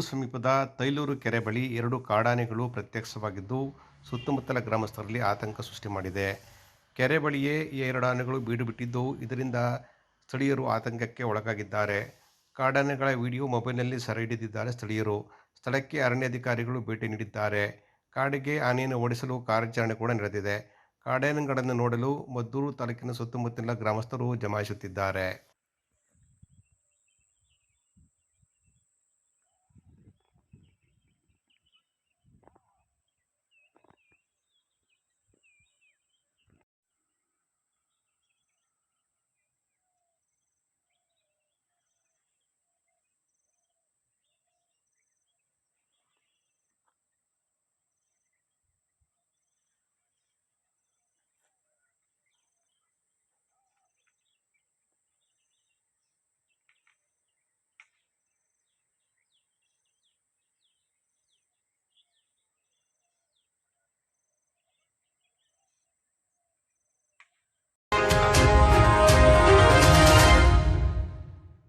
ಮದ್ದೂರು ಸಮೀಪದ ತೈಲೂರು ಕೆರೆ ಬಳಿ ಎರಡು ಕಾಡಾನೆಗಳು ಪ್ರತ್ಯಕ್ಷವಾಗಿದ್ದು ಸುತ್ತಮುತ್ತಲ ಗ್ರಾಮಸ್ಥರಲ್ಲಿ ಆತಂಕ ಸೃಷ್ಟಿ ಮಾಡಿದೆ. ಕೆರೆ ಬಳಿಯೇ ಈ ಎರಡು ಆನೆಗಳು ಬೀಡು ಬಿಟ್ಟಿದ್ದು, ಇದರಿಂದ ಸ್ಥಳೀಯರು ಆತಂಕಕ್ಕೆ ಒಳಗಾಗಿದ್ದಾರೆ. ಕಾಡಾನೆಗಳ ವಿಡಿಯೋ ಮೊಬೈಲ್ನಲ್ಲಿ ಸೆರೆ ಹಿಡಿದಿದ್ದಾರೆ ಸ್ಥಳೀಯರು. ಸ್ಥಳಕ್ಕೆ ಅರಣ್ಯಾಧಿಕಾರಿಗಳು ಭೇಟಿ ನೀಡಿದ್ದಾರೆ. ಕಾಡಿಗೆ ಆನೆಯನ್ನು ಓಡಿಸಲು ಕಾರ್ಯಾಚರಣೆ ಕೂಡ ನಡೆದಿದೆ. ಕಾಡಾನೆಗಳನ್ನು ನೋಡಲು ಮದ್ದೂರು ತಾಲೂಕಿನ ಸುತ್ತಮುತ್ತಲಿನ ಗ್ರಾಮಸ್ಥರು ಜಮಾಯಿಸುತ್ತಿದ್ದಾರೆ.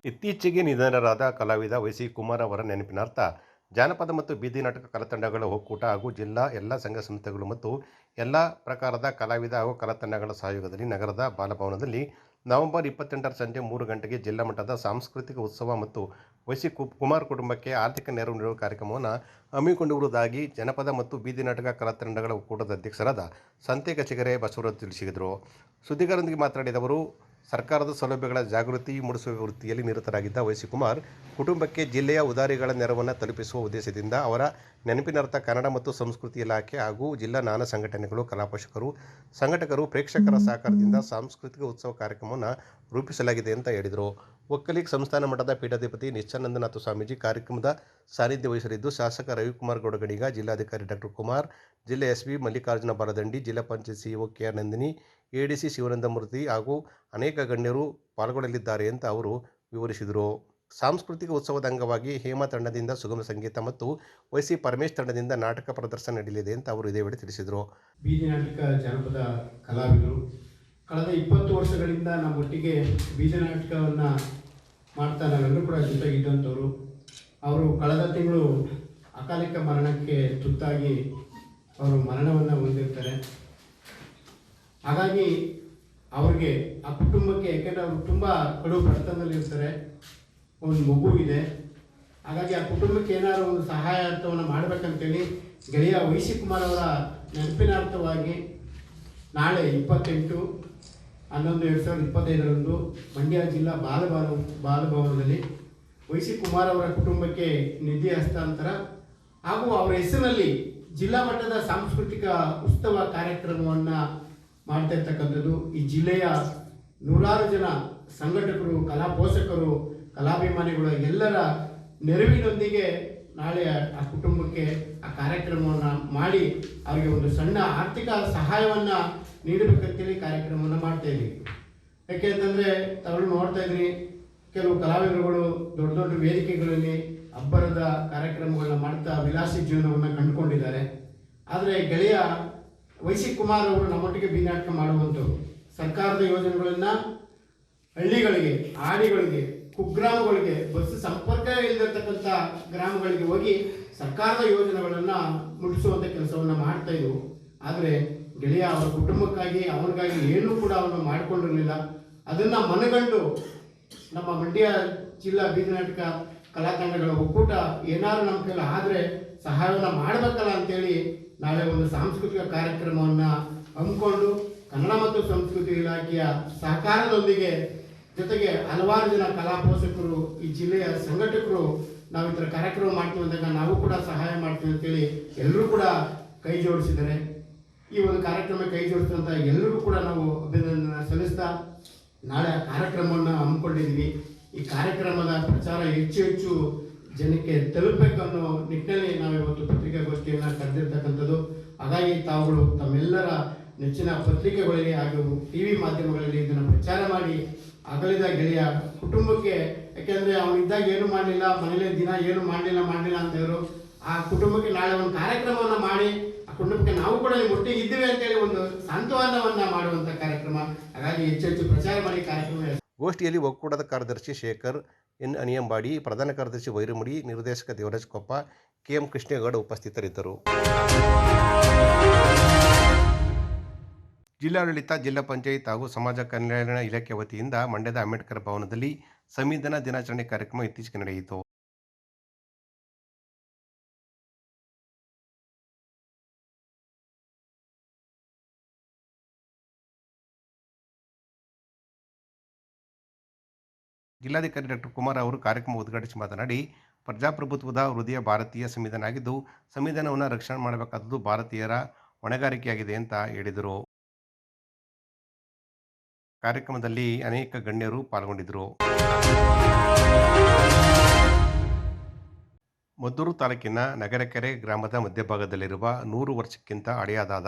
ಇತ್ತೀಚೆಗೆ ನಿಧನರಾದ ಕಲಾವಿದ ವೈಸಿ ಕುಮಾರ್ ಅವರ ನೆನಪಿನಾರ್ಥ, ಜಾನಪದ ಮತ್ತು ಬೀದಿ ನಾಟಕ ಕಲಾತಂಡಗಳ ಒಕ್ಕೂಟ ಹಾಗೂ ಜಿಲ್ಲಾ ಎಲ್ಲ ಸಂಘ ಸಂಸ್ಥೆಗಳು ಮತ್ತು ಎಲ್ಲ ಪ್ರಕಾರದ ಕಲಾವಿದ ಹಾಗೂ ಕಲಾತಂಡಗಳ ಸಹಯೋಗದಲ್ಲಿ ನಗರದ ಬಾಲಭವನದಲ್ಲಿ ನವೆಂಬರ್ ಇಪ್ಪತ್ತೆಂಟರ ಸಂಜೆ ಮೂರು ಗಂಟೆಗೆ ಜಿಲ್ಲಾ ಮಟ್ಟದ ಸಾಂಸ್ಕೃತಿಕ ಉತ್ಸವ ಮತ್ತು ವೈಸಿ ಕುಮಾರ್ ಕುಟುಂಬಕ್ಕೆ ಆರ್ಥಿಕ ನೆರವು ನೀಡುವ ಕಾರ್ಯಕ್ರಮವನ್ನು ಹಮ್ಮಿಕೊಂಡಿರುವುದಾಗಿ ಜನಪದ ಮತ್ತು ಬೀದಿ ನಾಟಕ ಕಲಾತಂಡಗಳ ಒಕ್ಕೂಟದ ಅಧ್ಯಕ್ಷರಾದ ಸಂತೆ ಕಚಿಗರೆ ಬಸವರಾಜ್ ತಿಳಿಸಿದರು. ಸುದ್ದಿಗಾರರೊಂದಿಗೆ ಮಾತನಾಡಿದ ಅವರು ಸರ್ಕಾರದ ಸೌಲಭ್ಯಗಳ ಜಾಗೃತಿ ಮೂಡಿಸುವ ವೃತ್ತಿಯಲ್ಲಿ ನಿರತರಾಗಿದ್ದ ವೈಸಿ ಕುಮಾರ್ ಕುಟುಂಬಕ್ಕೆ ಜಿಲ್ಲೆಯ ಉದಾರಿಗಳ ನೆರವನ್ನು ತಲುಪಿಸುವ ಉದ್ದೇಶದಿಂದ ಅವರ ನೆನಪಿನರ್ಥ ಕನ್ನಡ ಮತ್ತು ಸಂಸ್ಕೃತಿ ಇಲಾಖೆ ಹಾಗೂ ಜಿಲ್ಲಾ ನಾನಾ ಸಂಘಟನೆಗಳು ಕಲಾಪೋಷಕರು, ಸಂಘಟಕರು, ಪ್ರೇಕ್ಷಕರ ಸಹಕಾರದಿಂದ ಸಾಂಸ್ಕೃತಿಕ ಉತ್ಸವ ಕಾರ್ಯಕ್ರಮವನ್ನು ರೂಪಿಸಲಾಗಿದೆ ಅಂತ ಹೇಳಿದರು. ಒಕ್ಕಲಿಗ ಸಂಸ್ಥಾನ ಮಠದ ಪೀಠಾಧಿಪತಿ ನಿಶ್ಚಾನಂದನಾಥ ಸ್ವಾಮೀಜಿ ಕಾರ್ಯಕ್ರಮದ ಸಾನ್ನಿಧ್ಯ ವಹಿಸಲಿದ್ದು, ಶಾಸಕ ರವಿಕುಮಾರ್ ಗೌಡಗಡಿಗ ಜಿಲ್ಲಾಧಿಕಾರಿ ಡಾಕ್ಟರ್ ಕುಮಾರ್, ಜಿಲ್ಲೆ ಎಸ್ ವಿ ಮಲ್ಲಿಕಾರ್ಜುನ ಬಾಲದಂಡಿ, ಜಿಲ್ಲಾ panchayat CEO K R D C Shivanandamurthy ಹಾಗೂ ಅನೇಕ ಗಣ್ಯರು ಪಾಲ್ಗೊಳ್ಳಲಿದ್ದಾರೆ ಅಂತ ಅವರು ವಿವರಿಸಿದರು. ಸಾಂಸ್ಕೃತಿಕ ಉತ್ಸವದ ಅಂಗವಾಗಿ ಹೇಮ ತಂಡದಿಂದ ಸುಗಮ ಸಂಗೀತ ಮತ್ತು ವೈಸಿ ಪರಮೇಶ್ ತಂಡದಿಂದ ನಾಟಕ ಪ್ರದರ್ಶನ ನಡೆಯಲಿದೆ ಅಂತ ಅವರು ಇದೇ ವೇಳೆ ತಿಳಿಸಿದರು. ಬೀದಿ ನಾಟಕ ಜನಪದ ಕಲಾವಿದರು. ಕಳೆದ ಇಪ್ಪತ್ತು ವರ್ಷಗಳಿಂದ ನಮ್ಮೊಟ್ಟಿಗೆ ಬೀದಿ ನಾಟಕವನ್ನು ಮಾಡ್ತಾ ನಾವೆಲ್ಲರೂ ಕೂಡ ಜೊತೆಗಿದ್ದಂಥವ್ರು. ಅವರು ಕಳೆದ ತಿಂಗಳು ಅಕಾಲಿಕ ಮರಣಕ್ಕೆ ತುತ್ತಾಗಿ ಅವರು ಮರಣವನ್ನು ಹೊಂದಿರ್ತಾರೆ. ಹಾಗಾಗಿ ಅವ್ರಿಗೆ ಆ ಕುಟುಂಬಕ್ಕೆ, ಯಾಕೆಂದರೆ ಅವರು ತುಂಬ ಕಡು ಬಡತನದಲ್ಲಿರ್ತಾರೆ ಒಂದು ಮಗು ಇದೆ. ಹಾಗಾಗಿ ಆ ಕುಟುಂಬಕ್ಕೆ ಏನಾದರೂ ಒಂದು ಸಹಾಯಾರ್ಥವನ್ನು ಮಾಡಬೇಕಂತೇಳಿ ಗೆಳೆಯ ವೈಸಿ ಕುಮಾರ್ ಅವರ ನೆನಪಿನಾರ್ಥವಾಗಿ ನಾಳೆ ಇಪ್ಪತ್ತೆಂಟು, ಹನ್ನೊಂದು ಎರಡು ಸಾವಿರದ ಇಪ್ಪತ್ತೈದರಂದು ಮಂಡ್ಯ ಜಿಲ್ಲಾ ಬಾಲಭವನ ಬಾಲಭವನದಲ್ಲಿ ವೈಸಿ ಕುಮಾರ್ ಅವರ ಕುಟುಂಬಕ್ಕೆ ನಿಧಿ ಹಸ್ತಾಂತರ ಹಾಗೂ ಅವರ ಹೆಸರಿನಲ್ಲಿ ಜಿಲ್ಲಾ ಮಟ್ಟದ ಸಾಂಸ್ಕೃತಿಕ ಉತ್ಸವ ಕಾರ್ಯಕ್ರಮವನ್ನು ಮಾಡ್ತಾ ಇರ್ತಕ್ಕಂಥದ್ದು ಈ ಜಿಲ್ಲೆಯ ನೂರಾರು ಜನ ಸಂಘಟಕರು, ಕಲಾ ಪೋಷಕರು, ಕಲಾಭಿಮಾನಿಗಳು, ಎಲ್ಲರ ನೆರವಿನೊಂದಿಗೆ ನಾಳೆ ಆ ಕುಟುಂಬಕ್ಕೆ ಆ ಕಾರ್ಯಕ್ರಮವನ್ನು ಮಾಡಿ ಅವರಿಗೆ ಒಂದು ಸಣ್ಣ ಆರ್ಥಿಕ ಸಹಾಯವನ್ನು ನೀಡಬೇಕಂತೇಳಿ ಕಾರ್ಯಕ್ರಮವನ್ನು ಮಾಡ್ತಾ ಇದ್ದೀವಿ. ಯಾಕೆ ಅಂತಂದರೆ ತಾವು ನೋಡ್ತಾ ಇದ್ರಿ, ಕೆಲವು ಕಲಾವಿದರುಗಳು ದೊಡ್ಡ ದೊಡ್ಡ ವೇದಿಕೆಗಳಲ್ಲಿ ಅಬ್ಬರದ ಕಾರ್ಯಕ್ರಮಗಳನ್ನ ಮಾಡ್ತಾ ವಿಲಾಸಿ ಜೀವನವನ್ನು ಕಂಡುಕೊಂಡಿದ್ದಾರೆ. ಆದರೆ ಗೆಳೆಯ ವೈಸಿ ಕುಮಾರ್ ಅವರು ನಮ್ಮೊಟ್ಟಿಗೆ ಬೀನಾಟಕ ಮಾಡುವಂಥವ್ರು. ಸರ್ಕಾರದ ಯೋಜನೆಗಳನ್ನು ಹಳ್ಳಿಗಳಿಗೆ ಆಡಿಗಳಿಗೆ ಕುಗ್ರಾಮಗಳಿಗೆ, ಬಸ್ ಸಂಪರ್ಕ ಇಲ್ಲದಿರ್ತಕ್ಕಂಥ ಗ್ರಾಮಗಳಿಗೆ ಹೋಗಿ ಸರ್ಕಾರದ ಯೋಜನೆಗಳನ್ನು ಮುಟ್ಟಿಸುವಂಥ ಕೆಲಸವನ್ನು ಮಾಡ್ತಾ ಇದ್ವು. ಆದರೆ ಗೆಳೆಯ ಅವರ ಕುಟುಂಬಕ್ಕಾಗಿ, ಅವನಿಗಾಗಿ ಏನೂ ಕೂಡ ಅವನು ಮಾಡಿಕೊಂಡಿರಲಿಲ್ಲ. ಅದನ್ನು ಮನಗಂಡು ನಮ್ಮ ಮಂಡ್ಯ ಜಿಲ್ಲಾ ಬೀದಿ ನಾಟಕ ಕಲಾತಂಡಗಳ ಒಕ್ಕೂಟ ಏನಾದ್ರು ನಮ್ಮ ಕೈಲಿ ಆದರೆ ಸಹಾಯವನ್ನು ಮಾಡಬೇಕಲ್ಲ ಅಂತೇಳಿ ನಾಳೆ ಒಂದು ಸಾಂಸ್ಕೃತಿಕ ಕಾರ್ಯಕ್ರಮವನ್ನು ಹಮ್ಮಿಕೊಂಡು ಕನ್ನಡ ಮತ್ತು ಸಂಸ್ಕೃತಿ ಇಲಾಖೆಯ ಸಹಕಾರದೊಂದಿಗೆ ಜೊತೆಗೆ ಹಲವಾರು ಜನ ಕಲಾ ಈ ಜಿಲ್ಲೆಯ ಸಂಘಟಕರು ನಾವು ಈ ಕಾರ್ಯಕ್ರಮ ಮಾಡ್ತೀವಿ ಅಂದಾಗ ನಾವು ಕೂಡ ಸಹಾಯ ಮಾಡ್ತೀವಿ ಅಂತೇಳಿ ಎಲ್ಲರೂ ಕೂಡ ಕೈ ಜೋಡಿಸಿದ್ದಾರೆ. ಈ ಒಂದು ಕಾರ್ಯಕ್ರಮ ಕೈ ಜೋಡಿಸಿದಂಥ ಎಲ್ಲರಿಗೂ ಕೂಡ ನಾವು ಅಭಿನಂದನೆ ಸಲ್ಲಿಸ್ತಾ ನಾಳೆ ಕಾರ್ಯಕ್ರಮವನ್ನು ಹಮ್ಮಿಕೊಂಡಿದ್ವಿ ಈ ಕಾರ್ಯಕ್ರಮದ ಪ್ರಚಾರ ಹೆಚ್ಚು ಹೆಚ್ಚು ಜನಕ್ಕೆ ತಲುಪಬೇಕು ಅನ್ನೋ ನಿಟ್ಟಿನಲ್ಲಿ ನಾವು ಇವತ್ತು ಪತ್ರಿಕಾಗೋಷ್ಠಿಯನ್ನು ಕರೆದಿರ್ತಕ್ಕಂಥದ್ದು. ಹಾಗಾಗಿ ತಾವುಗಳು ತಮ್ಮೆಲ್ಲರ ನೆಚ್ಚಿನ ಪತ್ರಿಕೆಗಳಲ್ಲಿ ಹಾಗೂ ಟಿ ವಿ ಮಾಧ್ಯಮಗಳಲ್ಲಿ ಇದನ್ನು ಪ್ರಚಾರ ಮಾಡಿ ಅಗಲಿದ ಗೆಳೆಯ ಕುಟುಂಬಕ್ಕೆ, ಯಾಕೆಂದರೆ ಅವನಿದ್ದಾಗ ಏನು ಮಾಡಲಿಲ್ಲ, ಮನೇಲಿ ದಿನ ಏನು ಮಾಡಲಿಲ್ಲ ಮಾಡಲಿಲ್ಲ ಅಂತ ಆ ಕುಟುಂಬಕ್ಕೆ ನಾಳೆ ಒಂದು ಕಾರ್ಯಕ್ರಮವನ್ನು ಮಾಡಿ, ಆ ಕುಟುಂಬಕ್ಕೆ ನಾವು ಕೂಡ ಒಟ್ಟಿಗೆ ಇದ್ದೀವಿ ಅಂತೇಳಿ ಒಂದು ಸಾಂತ್ವನವನ್ನು ಮಾಡುವಂಥ ಕಾರ್ಯಕ್ರಮ. ಹಾಗಾಗಿ ಹೆಚ್ಚು ಹೆಚ್ಚು ಪ್ರಚಾರ ಮಾಡಿ ಕಾರ್ಯಕ್ರಮ ಗೋಷ್ಠಿಯಲ್ಲಿ ಒಕ್ಕೂಟದ ಕಾರ್ಯದರ್ಶಿ ಶೇಖರ್ ಎನ್ ಅನಿಯಂಬಾಡಿ, ಪ್ರಧಾನ ಕಾರ್ಯದರ್ಶಿ ವೈರಮುಡಿ, ನಿರ್ದೇಶಕ ದೇವರಾಜ್ ಕೊಪ್ಪ ಕೆಎಂ ಕೃಷ್ಣೇಗೌಡ ಉಪಸ್ಥಿತರಿದ್ದರು. ಜಿಲ್ಲಾಡಳಿತ, ಜಿಲ್ಲಾ ಪಂಚಾಯತ್ ಹಾಗೂ ಸಮಾಜ ಕಲ್ಯಾಣ ಇಲಾಖೆ ವತಿಯಿಂದ ಮಂಡ್ಯದ ಅಂಬೇಡ್ಕರ್ ಭವನದಲ್ಲಿ ಸಂವಿಧಾನ ದಿನಾಚರಣೆ ಕಾರ್ಯಕ್ರಮ ಇತ್ತೀಚೆಗೆ ನಡೆಯಿತು. ಜಿಲ್ಲಾಧಿಕಾರಿ ಡಾಕ್ಟರ್ ಕುಮಾರ್ ಅವರು ಕಾರ್ಯಕ್ರಮ ಉದ್ಘಾಟಿಸಿ ಮಾತನಾಡಿ, ಪ್ರಜಾಪ್ರಭುತ್ವದ ಹೃದಯ ಭಾರತೀಯ ಸಂವಿಧಾನ ಆಗಿದ್ದು ಸಂವಿಧಾನವನ್ನು ರಕ್ಷಣೆ ಮಾಡಬೇಕಾದದ್ದು ಭಾರತೀಯರ ಹೊಣೆಗಾರಿಕೆಯಾಗಿದೆ ಅಂತ ಹೇಳಿದರು. ಕಾರ್ಯಕ್ರಮದಲ್ಲಿ ಅನೇಕ ಗಣ್ಯರು ಪಾಲ್ಗೊಂಡಿದ್ದರು. ಮದ್ದೂರು ತಾಲೂಕಿನ ನಗರಕೆರೆ ಗ್ರಾಮದ ಮಧ್ಯಭಾಗದಲ್ಲಿರುವ ನೂರು ವರ್ಷಕ್ಕಿಂತ ಹಳೆಯದಾದ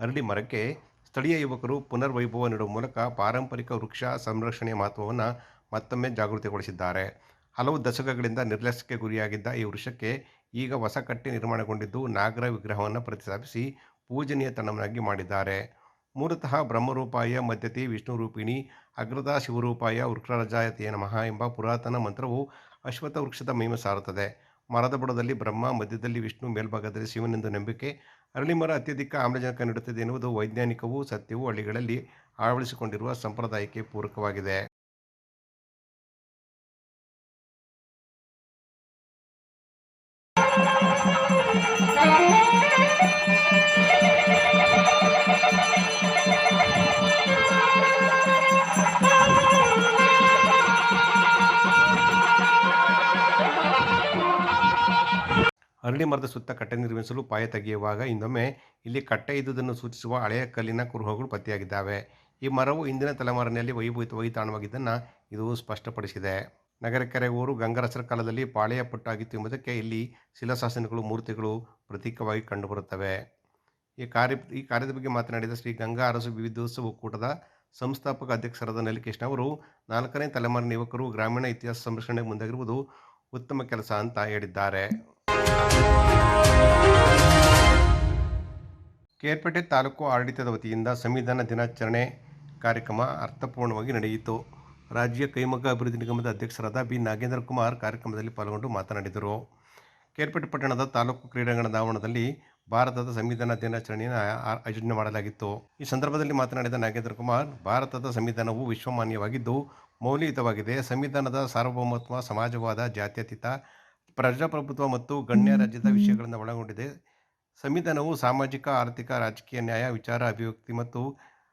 ಅರಳಿ ಮರಕ್ಕೆ ಸ್ಥಳೀಯ ಯುವಕರು ಪುನರ್ವೈಭವ ನೀಡುವ ಮೂಲಕ ಪಾರಂಪರಿಕ ವೃಕ್ಷ ಸಂರಕ್ಷಣೆಯ ಮಹತ್ವವನ್ನು ಮತ್ತೊಮ್ಮೆ ಜಾಗೃತಿಗೊಳಿಸಿದ್ದಾರೆ. ಹಲವು ದಶಕಗಳಿಂದ ನಿರ್ಲಕ್ಷ್ಯಕ್ಕೆ ಗುರಿಯಾಗಿದ್ದ ಈ ವೃಕ್ಷಕ್ಕೆ ಈಗ ಹೊಸ ಕಟ್ಟೆ ನಿರ್ಮಾಣಗೊಂಡಿದ್ದು ನಾಗರ ವಿಗ್ರಹವನ್ನು ಪ್ರತಿಷ್ಠಾಪಿಸಿ ಪೂಜನೀಯ ತಣ್ಣವನ್ನಾಗಿ ಮಾಡಿದ್ದಾರೆ. ಮೂಲತಃ ಬ್ರಹ್ಮರೂಪಾಯ, ಮಧ್ಯತಿ ವಿಷ್ಣು ರೂಪಿಣಿ ಅಗ್ರದ, ಶಿವರೂಪಾಯ ವೃಕ್ಷರಜಾಯತೆಯ ನಮಃ ಎಂಬ ಪುರಾತನ ಮಂತ್ರವು ಅಶ್ವಥ ವೃಕ್ಷದ ಮಹಿಮೆ ಸಾರುತ್ತದೆ. ಮರದ ಬುಡದಲ್ಲಿ ಬ್ರಹ್ಮ, ಮಧ್ಯದಲ್ಲಿ ವಿಷ್ಣು, ಮೇಲ್ಭಾಗದಲ್ಲಿ ಶಿವನೆಂದು ನಂಬಿಕೆ ಅರಳಿ ಮರ ಅತ್ಯಧಿಕ ಆಮ್ಲಜನಕ ನೀಡುತ್ತದೆ ಎನ್ನುವುದು ವೈಜ್ಞಾನಿಕವೂ ಸತ್ಯವೂ ಹಳ್ಳಿಗಳಲ್ಲಿ ಅಳವಡಿಸಿಕೊಂಡಿರುವ ಸಂಪ್ರದಾಯಕ್ಕೆ ಪೂರಕವಾಗಿದೆ. ಅರಳಿ ಮರದ ಸುತ್ತ ಕಟ್ಟೆ ನಿರ್ಮಿಸಲು ಪಾಯ ತೆಗೆಯುವಾಗ ಇನ್ನೊಮ್ಮೆ ಇಲ್ಲಿ ಕಟ್ಟೆ ಇದ್ದುದನ್ನು ಸೂಚಿಸುವ ಹಳೆಯ ಕಲ್ಲಿನ ಕುರುಹುಗಳು ಪತ್ತೆಯಾಗಿದ್ದಾವೆ. ಈ ಮರವು ಇಂದಿನ ತಲೆಮಾರಿನಲ್ಲಿ ವೈಭವಿತವಾಗಿ ತಾಣವಾಗಿದ್ದನ್ನು ಇದು ಸ್ಪಷ್ಟಪಡಿಸಿದೆ. ನಗರಕೆರೆ ಊರು ಗಂಗರಸರ ಕಾಲದಲ್ಲಿ ಪಾಳೆಯ ಪಟ್ಟಾಗಿತ್ತು ಎಂಬುದಕ್ಕೆ ಇಲ್ಲಿ ಶಿಲಾಶಾಸನಗಳು, ಮೂರ್ತಿಗಳು ಪ್ರತೀಕವಾಗಿ ಕಂಡುಬರುತ್ತವೆ. ಈ ಕಾರ್ಯ, ಈ ಕಾರ್ಯದ ಬಗ್ಗೆ ಮಾತನಾಡಿದ ಶ್ರೀ ಗಂಗಾ ಅರಸು ವಿವಿಧೋತ್ಸವ ಒಕ್ಕೂಟದ ಸಂಸ್ಥಾಪಕ ಅಧ್ಯಕ್ಷರಾದ ನಲಿಕೃಷ್ಣ ಅವರು, ನಾಲ್ಕನೇ ತಲೆಮಾರಿನ ಯುವಕರು ಗ್ರಾಮೀಣ ಇತಿಹಾಸ ಸಂರಕ್ಷಣೆಗೆ ಮುಂದಾಗಿರುವುದು ಉತ್ತಮ ಕೆಲಸ ಅಂತ ಹೇಳಿದ್ದಾರೆ. ಕೇರ್ಪೇಟೆ ತಾಲೂಕು ಆಡಳಿತದ ವತಿಯಿಂದ ಸಂವಿಧಾನ ದಿನಾಚರಣೆ ಕಾರ್ಯಕ್ರಮ ಅರ್ಥಪೂರ್ಣವಾಗಿ ನಡೆಯಿತು. ರಾಜ್ಯ ಕೈಮಗ್ಗ ಅಭಿವೃದ್ಧಿ ನಿಗಮದ ಅಧ್ಯಕ್ಷರಾದ ಬಿ. ನಾಗೇಂದ್ರ ಕುಮಾರ್ ಕಾರ್ಯಕ್ರಮದಲ್ಲಿ ಪಾಲ್ಗೊಂಡು ಮಾತನಾಡಿದರು. ಕೇರ್ಪೇಟೆ ಪಟ್ಟಣದ ತಾಲೂಕು ಕ್ರೀಡಾಂಗಣದ ಆವರಣದಲ್ಲಿ ಭಾರತದ ಸಂವಿಧಾನ ದಿನಾಚರಣೆಯನ್ನು ಆಯೋಜನೆ ಮಾಡಲಾಗಿತ್ತು. ಈ ಸಂದರ್ಭದಲ್ಲಿ ಮಾತನಾಡಿದ ನಾಗೇಂದ್ರ ಕುಮಾರ್, ಭಾರತದ ಸಂವಿಧಾನವು ವಿಶ್ವಮಾನ್ಯವಾಗಿದ್ದು ಮೌಲ್ಯಯುತವಾಗಿದೆ ಸಂವಿಧಾನದ ಸಾರ್ವಭೌಮತ್ವ ಸಮಾಜವಾದ ಜಾತ್ಯತೀತ ಪ್ರಜಾಪ್ರಭುತ್ವ ಮತ್ತು ಗಣ್ಯ ರಾಜ್ಯದ ವಿಷಯಗಳನ್ನು ಒಳಗೊಂಡಿದೆ. ಸಂವಿಧಾನವು ಸಾಮಾಜಿಕ ಆರ್ಥಿಕ ರಾಜಕೀಯ ನ್ಯಾಯ ವಿಚಾರ ಅಭಿವ್ಯಕ್ತಿ ಮತ್ತು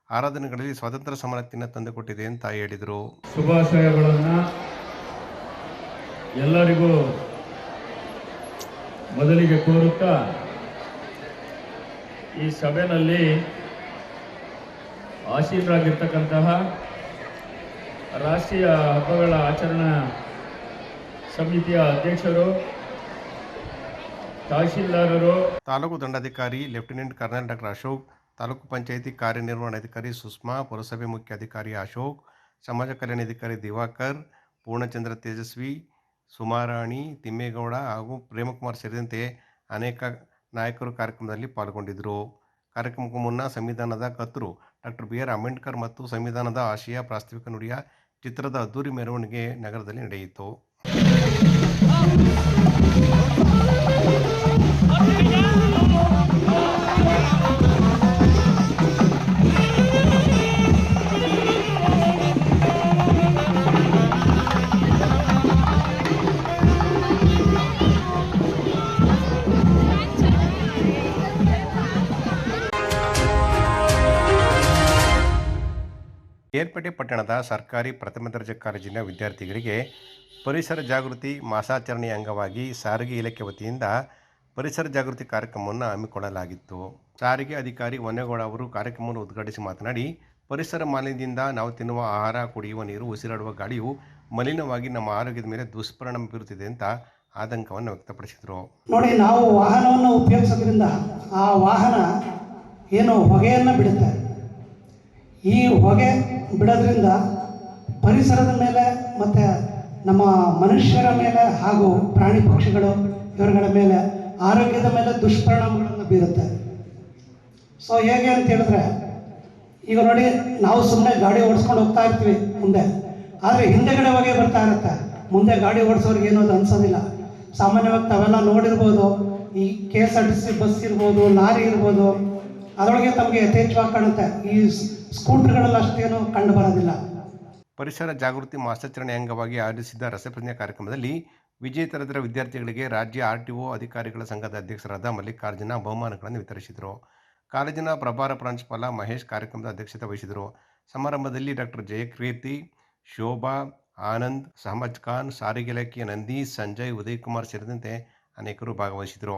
ಆರಾಧನೆಗಳಲ್ಲಿ ಸ್ವಾತಂತ್ರ್ಯ ಸಮಾನತೆಯನ್ನು ತಂದುಕೊಟ್ಟಿದೆ ಅಂತ ಹೇಳಿದರು. ಶುಭಾಶಯಗಳನ್ನು ಎಲ್ಲರಿಗೂ ಮೊದಲಿಗೆ ಕೋರುತ್ತಾ ಈ ಸಭೆಯಲ್ಲಿ ಆಸೀನರಾಗಿರ್ತಕ್ಕಂತಹ ರಾಷ್ಟ್ರೀಯ ಹಬ್ಬಗಳ ಆಚರಣಾ ಸಮಿತಿಯ ಅಧ್ಯಕ್ಷರು, ತಹಶೀಲ್ದಾರರು, taluk ದಂಡಾಧಿಕಾರಿ, lieutenant colonel doctor Ashok, taluk panchayat ಕಾರ್ಯನಿರ್ವಹಣಾಧಿಕಾರಿ ಸುಷ್ಮಾ, ಪುರಸಭೆ ಮುಖ್ಯ ಅಧಿಕಾರಿ ಅಶೋಕ್, ಸಮಾಜ ಕಲ್ಯಾಣಾಧಿಕಾರಿ ದಿವಾಕರ್, ಪೂರ್ಣಚಂದ್ರ ತೇಜಸ್ವಿ, ಸುಮಾರಾಣಿ, ತಿಮ್ಮೇಗೌಡ ಹಾಗೂ ಪ್ರೇಮಕುಮಾರ್ ಸೇರಿದಂತೆ ಅನೇಕ ನಾಯಕರು ಕಾರ್ಯಕ್ರಮದಲ್ಲಿ ಪಾಲ್ಗೊಂಡಿದ್ದರು. ಕಾರ್ಯಕ್ರಮಕ್ಕೂ ಮುನ್ನ ಸಂವಿಧಾನದ ಕರ್ತೃ ಡಾಕ್ಟರ್ ಬಿ ಆರ್ ಅಂಬೇಡ್ಕರ್ ಮತ್ತು ಸಂವಿಧಾನದ ಆಶಯ, ಪ್ರಾಸ್ತಾವಿಕ ನುಡಿಯ ಚಿತ್ರದ ಅದ್ದೂರಿ ಮೆರವಣಿಗೆ ನಗರದಲ್ಲಿ ನಡೆಯಿತು. ಏರ್ಪೇಟೆ ಪಟ್ಟಣದ ಸರ್ಕಾರಿ ಪ್ರಥಮ ದರ್ಜೆ ಕಾಲೇಜಿನ ವಿದ್ಯಾರ್ಥಿಗಳಿಗೆ ಪರಿಸರ ಜಾಗೃತಿ ಮಾಸಾಚರಣೆಯ ಅಂಗವಾಗಿ ಸಾರಿಗೆ ಇಲಾಖೆ ವತಿಯಿಂದ ಪರಿಸರ ಜಾಗೃತಿ ಕಾರ್ಯಕ್ರಮವನ್ನು ಹಮ್ಮಿಕೊಳ್ಳಲಾಗಿತ್ತು. ಸಾರಿಗೆ ಅಧಿಕಾರಿ ಹೊನ್ನೇಗೌಡ ಅವರು ಕಾರ್ಯಕ್ರಮವನ್ನು ಉದ್ಘಾಟಿಸಿ ಮಾತನಾಡಿ, ಪರಿಸರ ಮಾಲಿನ್ಯದಿಂದ ನಾವು ತಿನ್ನುವ ಆಹಾರ, ಕುಡಿಯುವ ನೀರು, ಉಸಿರಾಡುವ ಗಾಳಿಯು ಮಲಿನವಾಗಿ ನಮ್ಮ ಆರೋಗ್ಯದ ಮೇಲೆ ದುಷ್ಪರಿಣಾಮ ಬೀರುತ್ತಿದೆ ಅಂತ ಆತಂಕವನ್ನು ವ್ಯಕ್ತಪಡಿಸಿದರು. ನೋಡಿ, ನಾವು ವಾಹನವನ್ನು ಉಪಯೋಗಿಸೋದ್ರಿಂದ ಆ ವಾಹನ ಏನು ಹೊಗೆಯನ್ನು ಬಿಡುತ್ತೆ. ಈ ಹೊಗೆ ಬಿಡೋದ್ರಿಂದ ಪರಿಸರದ ಮೇಲೆ ಮತ್ತು ನಮ್ಮ ಮನುಷ್ಯರ ಮೇಲೆ ಹಾಗೂ ಪ್ರಾಣಿ ಪಕ್ಷಿಗಳು ಇವರುಗಳ ಮೇಲೆ ಆರೋಗ್ಯದ ಮೇಲೆ ದುಷ್ಪರಿಣಾಮಗಳನ್ನು ಬೀರುತ್ತೆ. ಸೊ ಹೇಗೆ ಅಂತ ಹೇಳಿದ್ರೆ, ಈಗ ನೋಡಿ ನಾವು ಸುಮ್ಮನೆ ಗಾಡಿ ಓಡಿಸ್ಕೊಂಡು ಹೋಗ್ತಾ ಇರ್ತೀವಿ ಮುಂದೆ. ಆದರೆ ಹಿಂದೆಗಡೆ ಹೋಗಿ ಬರ್ತಾ ಇರುತ್ತೆ. ಮುಂದೆ ಗಾಡಿ ಓಡಿಸೋರಿಗೆ ಏನೋ ಅದು ಅನ್ಸೋದಿಲ್ಲ. ಸಾಮಾನ್ಯವಾಗಿ ತಾವೆಲ್ಲ ನೋಡಿರ್ಬೋದು, ಈ K S R T C bus ಇರ್ಬೋದು, ಲಾರಿ ಇರ್ಬೋದು ಅದರೊಳಗೆ ತಮಗೆ ಯಥೇಚ್ಛವಾಗಿ ಕಾಣುತ್ತೆ. ಈ ಸ್ಕೂಟರ್ಗಳಲ್ಲಿ ಅಷ್ಟೇನು ಕಂಡು ಬರೋದಿಲ್ಲ. ಪರಿಸರ ಜಾಗೃತಿ ಮಾಸಾಚರಣೆ ಅಂಗವಾಗಿ ಆಯೋಜಿಸಿದ್ದ ರಸಪ್ರಜ್ಞೆ ಕಾರ್ಯಕ್ರಮದಲ್ಲಿ ವಿಜೇತರದರ ವಿದ್ಯಾರ್ಥಿಗಳಿಗೆ ರಾಜ್ಯ ಆರ್ ಟಿ ಒ ಅಧಿಕಾರಿಗಳ ಸಂಘದ ಅಧ್ಯಕ್ಷರಾದ ಮಲ್ಲಿಕಾರ್ಜುನ ಬಹುಮಾನಗಳನ್ನು ವಿತರಿಸಿದರು. ಕಾಲೇಜಿನ ಪ್ರಭಾರ ಪ್ರಾಂಶುಪಾಲ ಮಹೇಶ್ ಕಾರ್ಯಕ್ರಮದ ಅಧ್ಯಕ್ಷತೆ ವಹಿಸಿದರು. ಸಮಾರಂಭದಲ್ಲಿ ಡಾಕ್ಟರ್ ಜಯಕೀರ್ತಿ, ಶೋಭಾ, ಆನಂದ್ ಸಹಮದ್ ಖಾನ್, ಸಾರಿಗೆ ಇಲಾಖೆಯ ನಂದಿ, ಸಂಜಯ್, ಉದಯ್ ಕುಮಾರ್ ಸೇರಿದಂತೆ ಅನೇಕರು ಭಾಗವಹಿಸಿದರು